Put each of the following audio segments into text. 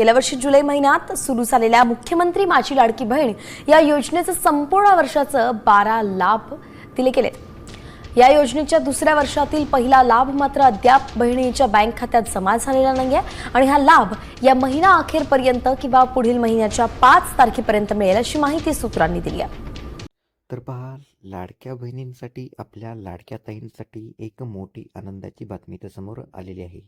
गेल्या वर्षी जुलै महिन्यात सुरू झालेल्या मुख्यमंत्री माझी लाडकी बहीण या योजनेचं संपूर्ण वर्षाचं बारा लाभ दिले गेलेत या योजनेच्या दुसऱ्या वर्षातील पहिला लाभ मात्र अद्याप बहिणीच्या बँक खात्यात जमा झालेला नाहीये आणि हा लाभ या महिना अखेरपर्यंत किंवा पुढील महिन्याच्या पाच तारखेपर्यंत मिळेल अशी माहिती सूत्रांनी दिली आहे. तर पहा लाडक्या बहिणींसाठी आपल्या लाडक्या ताईंसाठी एक मोठी आनंदाची बातमी तर समोर आलेली आहे.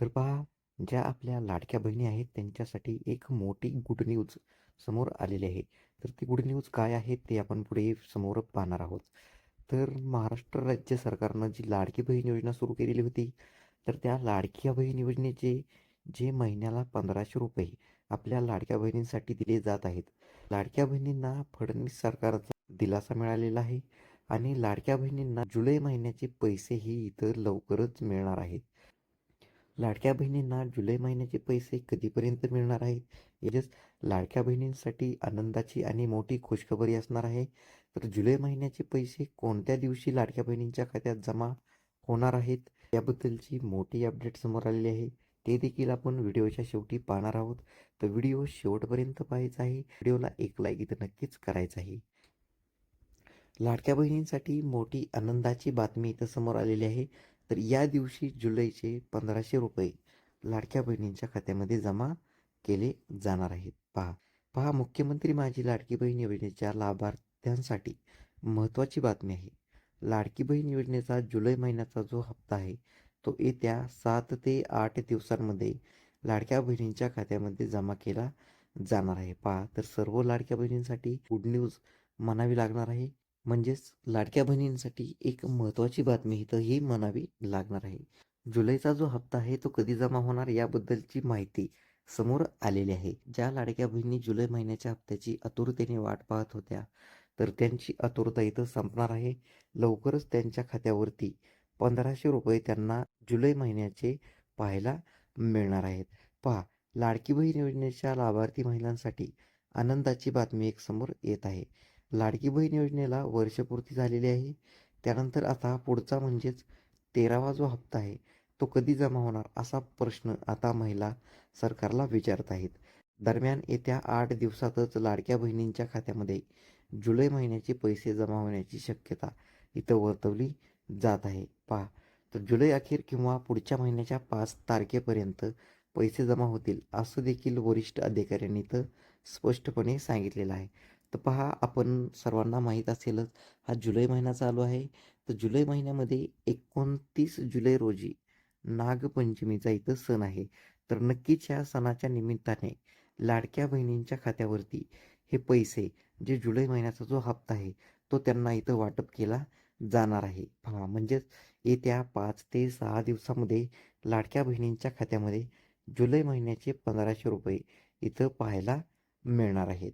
तर पहा ज्या आपल्या लाडक्या बहिणी आहेत त्यांच्यासाठी एक मोठी गुड न्यूज समोर आलेली आहे. तर ती गुड न्यूज काय आहे ते आपण पुढे समोर पाहणार आहोत. तर महाराष्ट्र राज्य सरकारनं जी लाडकी बहीण योजना सुरू केलेली होती तर त्या लाडक्या बहीण योजनेचे जे महिन्याला पंधराशे रुपये आपल्या लाडक्या बहिणींसाठी दिले जात आहेत. लाडक्या बहिणींना फडणवीस सरकारचा दिलासा मिळालेला आहे आणि लाडक्या बहिणींना जुलै महिन्याचे पैसेही इथं लवकरच मिळणार आहेत. लाडक्या बहिणींना जुलै महिन्याचे पैसे कधीपर्यंत मिळणार आहेत? याचेच लाडक्या बहिणींसाठी आनंदाची आणि मोठी खुशखबरी असणार आहे. तर जुलै महिन्याचे पैसे कोणत्या दिवशी लाडक्या बहिणींच्या खात्यात जमा होणार आहेत? याबद्दलची मोठी अपडेट समोर आलेली आहे. ते देखील आपण व्हिडिओच्या शेवटी पाहणार आहोत. तर व्हिडिओ शेवटपर्यंत पाहायचा आहे. व्हिडिओला एक लाईक इथं नक्कीच करायचं आहे. लाडक्या बहिणींसाठी मोठी आनंदाची बातमी इथं समोर आलेली आहे. तर या दिवशी जुलैचे पंधराशे रुपये लाडक्या बहिणींच्या खात्यामध्ये जमा केले जाणार आहेत. पहा पहा मुख्यमंत्री माझी लाडकी बहीण योजनेच्या लाभार्थ्यांसाठी महत्त्वाची बातमी आहे. लाडकी बहीण योजनेचा जुलै महिन्याचा जो हप्ता आहे तो येत्या सात ते आठ दिवसांमध्ये लाडक्या बहिणींच्या खात्यामध्ये जमा केला जाणार आहे. पहा तर सर्व लाडक्या बहिणींसाठी गुड न्यूज म्हणावी लागणार आहे. म्हणजेच लाडक्या बहिणींसाठी एक महत्त्वाची बातमी इथं ही म्हणावी लागणार आहे. जुलैचा जो हप्ता आहे तो कधी जमा होणार याबद्दलची माहिती समोर आलेली आहे. ज्या लाडक्या बहिणी जुलै महिन्याच्या हप्त्याची आतुरतेने वाट पाहत होत्या तर त्यांची आतुरता इथं संपणार आहे. लवकरच त्यांच्या खात्यावरती पंधराशे रुपये त्यांना जुलै महिन्याचे पाहायला मिळणार आहेत. पहा लाडकी बहीण योजनेच्या लाभार्थी महिलांसाठी आनंदाची बातमी एक समोर येत आहे. लाडकी बहीण योजनेला वर्षपूर्ती झालेली आहे. त्यानंतर आता पुढचा म्हणजेच तेरावा जो हप्ता आहे तो कधी जमा होणार असा प्रश्न आता महिला सरकारला विचारत आहेत. दरम्यान येत्या आठ दिवसातच लाडक्या बहिणींच्या खात्यामध्ये जुलै महिन्याचे पैसे जमा होण्याची शक्यता इथं वर्तवली जात आहे. पहा तर जुलै अखेर किंवा पुढच्या महिन्याच्या पाच तारखेपर्यंत पैसे जमा होतील असं देखील वरिष्ठ अधिकाऱ्यांनी इथं स्पष्टपणे सांगितलेलं आहे. तर पहा आपण सर्वांना माहीत असेलच हा जुलै महिना चालू आहे. तर जुलै महिन्यामध्ये एकोणतीस जुलै रोजी नागपंचमीचा इथं सण आहे. तर नक्कीच या सणाच्या निमित्ताने लाडक्या बहिणींच्या खात्यावरती हे पैसे जे जुलै महिन्याचा जो हप्ता आहे तो त्यांना इथं वाटप केला जाणार आहे. पहा म्हणजेच येत्या पाच ते सहा दिवसामध्ये लाडक्या बहिणींच्या खात्यामध्ये जुलै महिन्याचे पंधराशे रुपये इथं पाहायला मिळणार आहेत.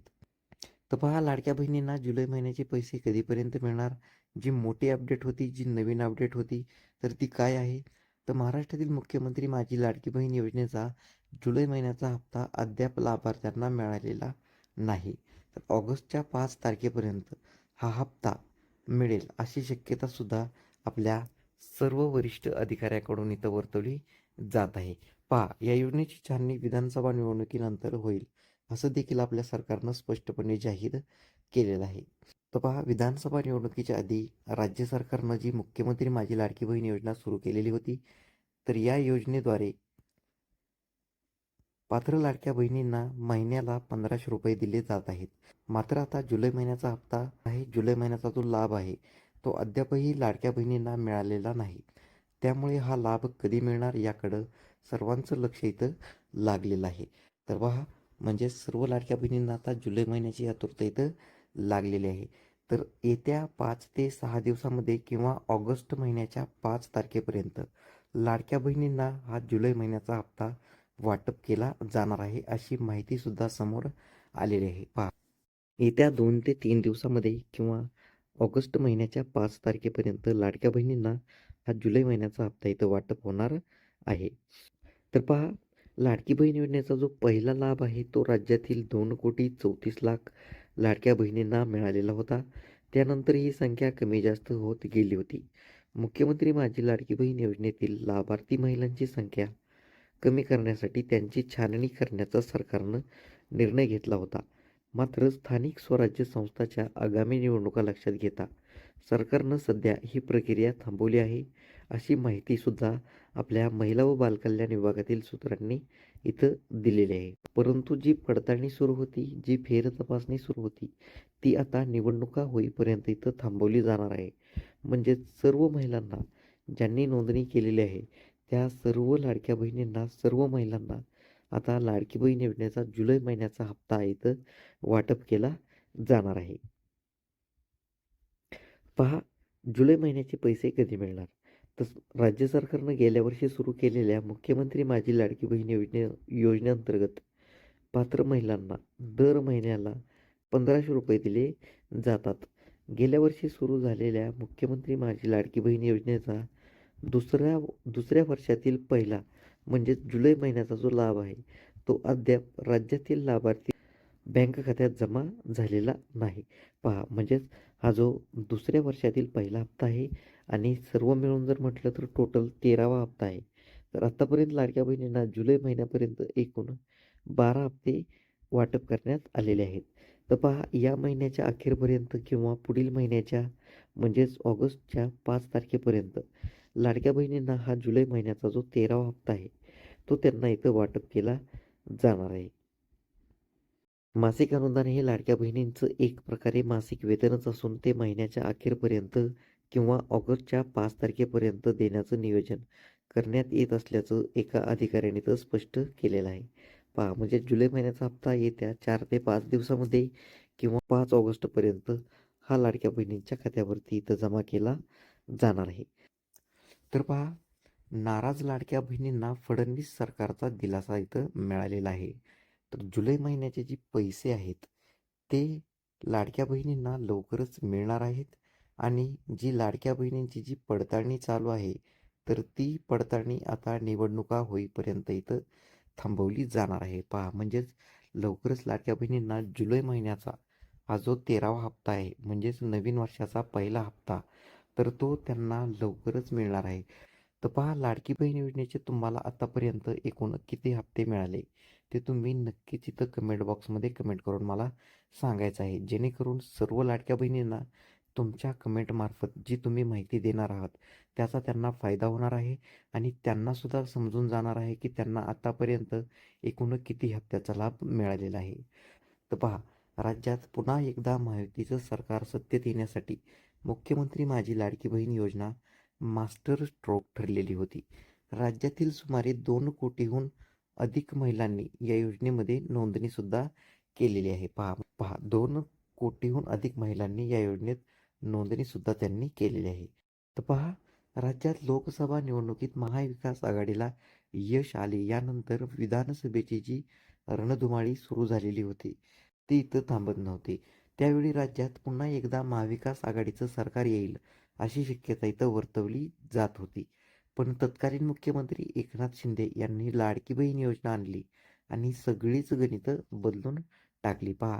तर पहा लाडक्या बहिणींना जुलै महिन्याचे पैसे कधीपर्यंत मिळणार? जी मोठी अपडेट होती जी नवीन अपडेट होती तर ती काय आहे? तर महाराष्ट्रातील मुख्यमंत्री माझी लाडकी बहीण योजनेचा जुलै महिन्याचा हप्ता अद्याप लाभार्थ्यांना मिळालेला नाही. तर ऑगस्टच्या पाच तारखेपर्यंत हा हप्ता मिळेल अशी शक्यतासुद्धा आपल्या सर्व वरिष्ठ अधिकाऱ्याकडून इथं वर्तवली जात आहे. पहा या योजनेची छाननी विधानसभा निवडणुकीनंतर होईल. असं देखील आपल्या सरकारनं स्पष्टपणे जाहीर केलेलं आहे. तर पहा विधानसभा निवडणुकीच्या आधी राज्य सरकारनं जी मुख्यमंत्री माझी लाडकी बहीण योजना सुरू केलेली होती तर या योजनेद्वारे पात्र लाडक्या बहिणींना महिन्याला पंधराशे रुपये दिले जात आहेत. मात्र आता जुलै महिन्याचा हप्ता आहे. जुलै महिन्याचा जो लाभ आहे तो अद्यापही लाडक्या बहिणींना मिळालेला नाही. त्यामुळे हा लाभ कधी मिळणार याकडं सर्वांचं लक्ष इथं लागलेलं आहे. तर पहा म्हणजे सर्व लाडक्या बहिणींना आता जुलै महिन्याची आतुरता इथं लागलेली आहे. तर येत्या पाच ते सहा दिवसामध्ये किंवा ऑगस्ट महिन्याच्या पाच तारखेपर्यंत लाडक्या बहिणींना हा जुलै महिन्याचा हप्ता वाटप केला जाणार आहे अशी माहितीसुद्धा समोर आलेली आहे. पहा येत्या दोन ते तीन दिवसामध्ये किंवा ऑगस्ट महिन्याच्या पाच तारखेपर्यंत लाडक्या बहिणींना हा जुलै महिन्याचा हप्ता इथं वाटप होणार आहे. तर पहा लाडकी बहीण योजनेचा जो पहिला लाभ आहे तो राज्यातील दोन कोटी चौतीस लाख लाडक्या बहिणींना मिळालेला होता. त्यानंतर ही संख्या कमी जास्त होत गेली होती. मुख्यमंत्री माझी लाडकी बहीण योजनेतील लाभार्थी महिलांची संख्या कमी करण्यासाठी त्यांची छाननी करण्याचा सरकारनं निर्णय घेतला होता. मात्र स्थानिक स्वराज्य संस्थाच्या आगामी निवडणुका लक्षात घेता सरकारनं सध्या ही प्रक्रिया थांबवली आहे अशी माहितीसुद्धा आपल्या महिला व बालकल्याण विभागातील सूत्रांनी इथं दिलेली आहे. परंतु जी पडताळणी सुरू होती जी फेर तपासणी सुरू होती ती आता निवडणुका होईपर्यंत इथं थांबवली जाणार आहे. म्हणजे सर्व महिलांना ज्यांनी नोंदणी केलेली आहे त्या सर्व लाडक्या बहिणींना सर्व महिलांना आता लाडकी बहीण योजनेचा जुलै महिन्याचा हप्ता इथं वाटप केला जाणार आहे. पहा जुलै महिन्याचे पैसे कधी मिळणार? तस राज्य सरकारनं गेल्या वर्षी सुरू केलेल्या मुख्यमंत्री माझी लाडकी बहीण योजने योजनेअंतर्गत पात्र महिलांना दर महिन्याला पंधराशे रुपये दिले जातात. गेल्या वर्षी सुरू झालेल्या मुख्यमंत्री माझी लाडकी बहीण योजनेचा दुसऱ्या दुसऱ्या वर्षातील पहिला म्हणजेच जुलै महिन्याचा जो लाभ आहे तो अद्याप राज्यातील लाभार्थी बँक खात्यात जमा झालेला नाही. पहा म्हणजेच हा जो दुसऱ्या वर्षातील पहिला हप्ता आहे आणि सर्व मिळून जर म्हटलं तर टोटल तेरावा हप्ता आहे. तर आत्तापर्यंत लाडक्या बहिणींना जुलै महिन्यापर्यंत एकूण बारा हप्ते वाटप करण्यात आलेले आहेत. तर पहा या महिन्याच्या अखेरपर्यंत किंवा पुढील महिन्याच्या म्हणजेच ऑगस्टच्या पाच तारखेपर्यंत लाडक्या बहिणींना हा जुलै महिन्याचा जो तेरावा हप्ता आहे तो त्यांना इथं वाटप केला जाणार आहे. मासिक अनुदान हे लाडक्या बहिणींचं एक प्रकारे मासिक वेतनच असून ते महिन्याच्या अखेरपर्यंत किंवा ऑगस्टच्या पाच तारखेपर्यंत देण्याचं नियोजन करण्यात येत असल्याचं एका अधिकाऱ्याने तर स्पष्ट केलेलं आहे. पहा म्हणजे जुलै महिन्याचा हप्ता येत्या चार ते पाच दिवसामध्ये किंवा पाच ऑगस्टपर्यंत हा लाडक्या बहिणींच्या खात्यावरती इथं जमा केला जाणार आहे. तर पहा नाराज लाडक्या बहिणींना फडणवीस सरकारचा दिलासा इथं मिळालेला आहे. तर जुलै महिन्याचे जे पैसे आहेत ते लाडक्या बहिणींना लवकरच मिळणार आहेत? आणि जी लाडक्या बहिणींची जी पडताळणी चालू आहे तर ती पडताळणी आता निवडणुका होईपर्यंत इथं थांबवली जाणार आहे. पहा म्हणजेच लवकरच लाडक्या बहिणींना जुलै महिन्याचा हा जो तेरावा हप्ता आहे म्हणजेच नवीन वर्षाचा पहिला हप्ता तर तो त्यांना लवकरच मिळणार आहे. तर पहा लाडकी बहीण योजनेचे तुम्हाला आतापर्यंत एकूण किती हप्ते मिळाले ते तुम्ही नक्कीच इथं कमेंट बॉक्समध्ये कमेंट करून मला सांगायचं आहे. जेणेकरून सर्व लाडक्या बहिणींना तुमच्या कमेंटमार्फत जी तुम्ही माहिती देणार आहात त्याचा त्यांना फायदा होणार आहे आणि त्यांनासुद्धा समजून जाणार आहे की त्यांना आतापर्यंत एकूण किती हप्त्याचा लाभ मिळालेला आहे. तर पहा राज्यात पुन्हा एकदा महायुतीचं सरकार सत्तेत येण्यासाठी मुख्यमंत्री माझी लाडकी बहीण योजना मास्टर स्ट्रोक ठरलेली होती. राज्यातील सुमारे दोन कोटीहून अधिक महिलांनी या योजनेमध्ये नोंदणीसुद्धा केलेली आहे. पहा पहा दोन कोटीहून अधिक महिलांनी या योजनेत नोंदणीसुद्धा त्यांनी केलेली आहे. तर पहा राज्यात लोकसभा निवडणुकीत महाविकास आघाडीला यश आले. यानंतर विधानसभेची जी रणधुमाळी सुरू झालेली होती ती इथं थांबत नव्हती. त्यावेळी राज्यात पुन्हा एकदा महाविकास आघाडीचं सरकार येईल अशी शक्यता इथं वर्तवली जात होती. पण तत्कालीन मुख्यमंत्री एकनाथ शिंदे यांनी लाडकी बहीण योजना आणली आणि सगळीच गणितं बदलून टाकली. पहा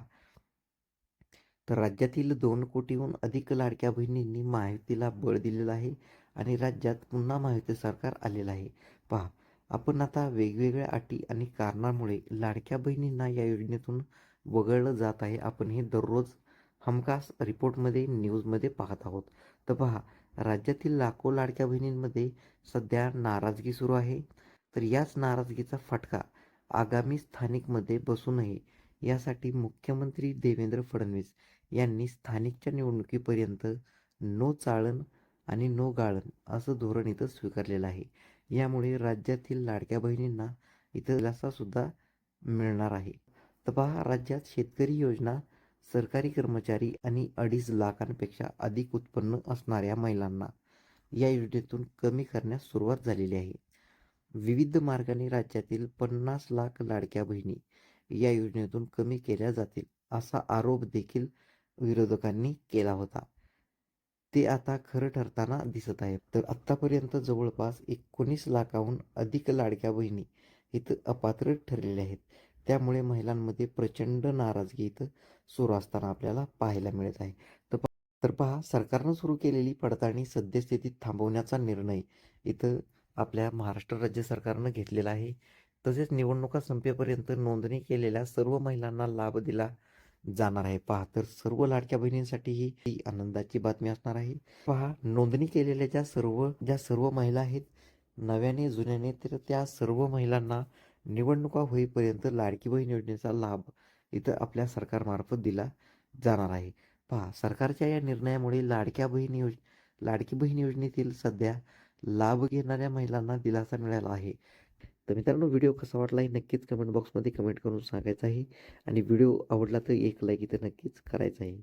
तर राज्यातील दोन कोटीहून अधिक लाडक्या बहिणींनी महायुतीला बळ दिलेलं आहे आणि राज्यात पुन्हा महायुती सरकार आलेलं आहे. पहा आपण आता वेगवेगळ्या अटी आणि कारणामुळे लाडक्या बहिणींना या योजनेतून वगळलं जात आहे. आपण हे दररोज हमखास रिपोर्टमध्ये न्यूजमध्ये पाहत आहोत. तर पहा राज्यातील लाखो लाडक्या बहिणींमध्ये सध्या नाराजगी सुरू आहे. तर याच नाराजगीचा फटका आगामी स्थानिकमध्ये बसू नये यासाठी मुख्यमंत्री देवेंद्र फडणवीस यांनी स्थानिकच्या निवडणुकीपर्यंत नो चाळण आणि नो गाळण असं धोरण इथं स्वीकारलेलं आहे. यामुळे राज्यातील लाडक्या बहिणींना इथं दिलासासुद्धा मिळणार आहे. तर पहा राज्यात शेतकरी योजना सरकारी कर्मचारी आणि अडीच लाखांपेक्षा अधिक उत्पन्न असणाऱ्या महिलांना या योजनेतून कमी करण्यास सुरुवात झालेली आहे. विविध मार्गाने राज्यातील पन्नास लाख लाडक्या बहिणी या योजनेतून कमी केल्या जातील असा आरोप देखील विरोधकांनी केला होता. ते आता खरं ठरताना दिसत आहे तर आत्तापर्यंत जवळपास एकोणीस लाखाहून अधिक लाडक्या बहिणी इथं अपात्र ठरलेल्या आहेत. त्यामुळे महिलांमध्ये प्रचंड नाराजगी इथं सुरू असताना आपल्याला पाहायला मिळत आहे. तर तर पहा सरकारनं सुरू केलेली पडताळणी सद्यस्थितीत थांबवण्याचा निर्णय इथं आपल्या महाराष्ट्र राज्य सरकारनं घेतलेला आहे. तसेच निवडणुका संपेपर्यंत नोंदणी केलेल्या सर्व महिलांना लाभ दिला जाणार आहे. पहा तर सर्व लाडक्या बहिणींसाठी ही ही आनंदाची बातमी असणार आहे. पहा नोंदणी केलेल्या ज्या सर्व ज्या सर्व महिला आहेत नव्याने जुन्याने तर त्या सर्व महिलांना निवडणुका होईपर्यंत लाडकी बहीण योजनेचा लाभ इथं आपल्या सरकारमार्फत दिला जाणार आहे. पहा सरकारच्या या निर्णयामुळे लाडक्या बहीण योज लाडकी बहीण योजनेतील सध्या लाभ घेणाऱ्या महिलांना दिलासा मिळाला आहे. तर मित्रांनो व्हिडिओ कसा वाटला हे नक्कीच कमेंट बॉक्समध्ये कमेंट करून सांगायचं आहे. आणि व्हिडिओ आवडला तर एक लाईक इथं नक्कीच करायचं आहे.